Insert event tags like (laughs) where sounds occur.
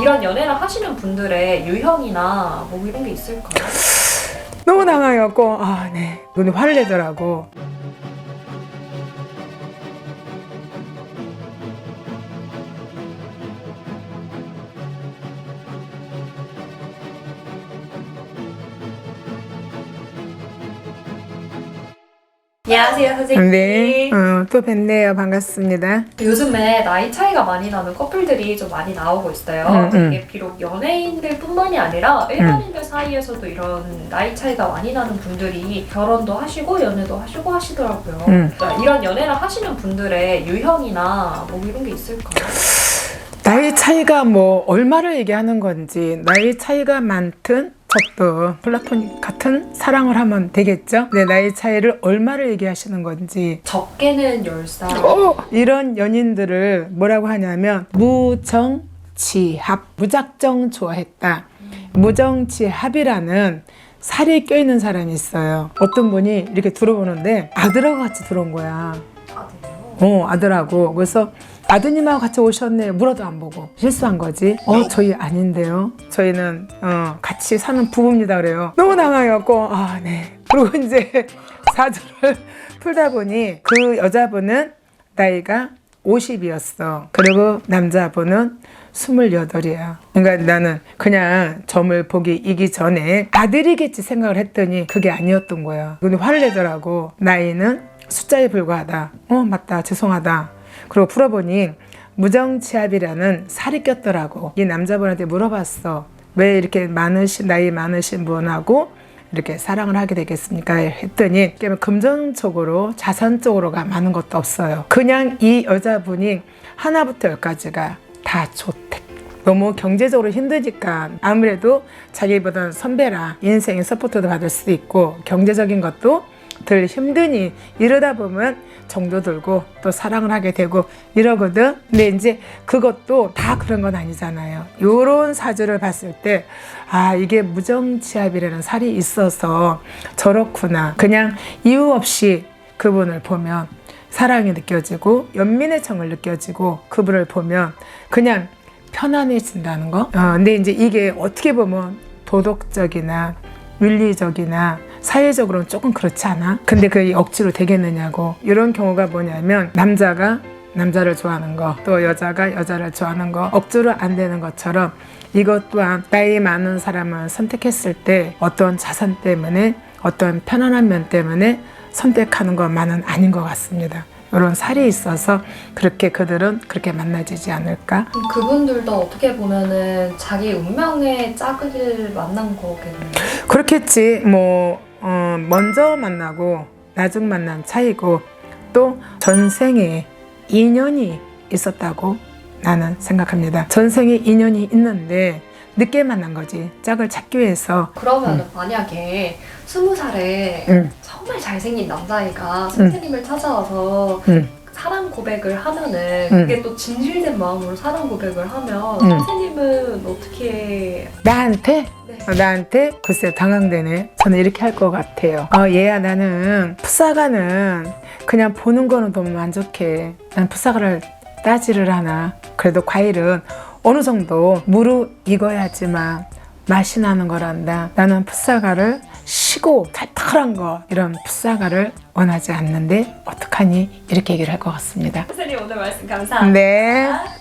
이런 연애를 하시는 분들의 유형이나 뭐 이런 게 있을까요? 너무 당황해갖고 아 네. 눈이 화를 내더라고. 안녕하세요 선생님. 네. 어, 또 뵙네요. 반갑습니다. 요즘에 나이 차이가 많이 나는 커플들이 좀 많이 나오고 있어요. 음, 음. 이게 비록 연예인들뿐만이 아니라 일반인들 사이에서도 이런 나이 차이가 많이 나는 분들이 결혼도 하시고 연애도 하시고 하시더라고요. 음. 그러니까 이런 연애를 하시는 분들의 유형이나 뭐 이런 게 있을까요? 나이 차이가 뭐 얼마를 얘기하는 건지 나이 차이가 많든 적도 플라토닉 같은 사랑을 하면 되겠죠. 네, 나이 차이를 얼마를 얘기하시는 건지 적게는 10살. 어, 이런 연인들을 뭐라고 하냐면 무정치합 무작정 좋아했다. 무정치합이라는 살이 껴있는 사람이 있어요. 어떤 분이 이렇게 들어보는데 아들하고 같이 들어온 거야. 아, 돼요? 어, 아들하고. 그래서 아드님하고 같이 오셨네. 물어도 안 보고. 실수한 거지. 어, 저희 아닌데요. 저희는, 어, 같이 사는 부부입니다. 그래요. 너무 당황해갖고, 아, 네. 그리고 이제 (laughs) 사주를 (laughs) 풀다 보니 그 여자분은 나이가 50이었어. 그리고 남자분은 28이야. 그러니까 나는 그냥 점을 보기 이기 전에 아들이겠지 생각을 했더니 그게 아니었던 거야. 근데 화를 내더라고. 나이는 숫자에 불과하다. 어, 맞다. 죄송하다. 그리고 풀어보니 무정치합이라는 살이 꼈더라고. 이 남자분한테 물어봤어. 왜 이렇게 많으신, 나이 많으신 분하고 이렇게 사랑을 하게 되겠습니까? 했더니 그러면 금전적으로 자산 쪽으로가 많은 것도 없어요. 그냥 이 여자분이 하나부터 열까지가 다 좋대. 너무 경제적으로 힘드니까 아무래도 자기보다는 선배라 인생의 서포트도 받을 수도 있고 경제적인 것도 덜 힘드니 이러다 보면 정도 들고 또 사랑을 하게 되고 이러거든. 근데 이제 그것도 다 그런 건 아니잖아요. 요런 사주를 봤을 때 아, 이게 무정치합이라는 살이 있어서 저렇구나. 그냥 이유 없이 그분을 보면 사랑이 느껴지고 연민의 정을 느껴지고 그분을 보면 그냥 편안해진다는 거. 어, 근데 이제 이게 어떻게 보면 도덕적이나 윤리적이나 사회적으로는 조금 그렇지 않아? 근데 그게 억지로 되겠느냐고. 이런 경우가 뭐냐면 남자가 남자를 좋아하는 거, 또 여자가 여자를 좋아하는 거, 억지로 안 되는 것처럼 이것 또한 나이 많은 사람을 선택했을 때 어떤 자산 때문에 어떤 편안한 면 때문에 선택하는 것만은 아닌 것 같습니다. 이런 살이 있어서 그렇게 그들은 그렇게 만나지지 않을까? 그분들도 어떻게 보면은 자기 운명의 짝을 만난 거겠네요. 그렇겠지. 뭐 어, 먼저 만나고 나중 만난 차이고 또 전생에 인연이 있었다고 나는 생각합니다. 전생에 인연이 있는데 늦게 만난 거지. 짝을 찾기 위해서. 그러면 은 만약에 스무 살에 응, 정말 잘생긴 남자애가 선생님을 찾아와서 응. 사랑 고백을 하면은 응. 그게 또 진실된 마음으로 사랑 고백을 하면 응. 선생님은 어떻게 나한테 네. 어, 나한테 글쎄 당황되네. 저는 이렇게 할 것 같아요. 어, 얘야 나는 풋사과는 그냥 보는 거는 너무 만족해. 난 풋사과를 따지를 하나. 그래도 과일은 어느 정도 무르 익어야지만 맛이 나는 거란다. 나는 풋사과를 시고 칼칼한 거 이런 풋사과를 원하지 않는데 어떡하니 이렇게 얘기를 할 것 같습니다. 선생님 오늘 말씀 감사합니다. 네.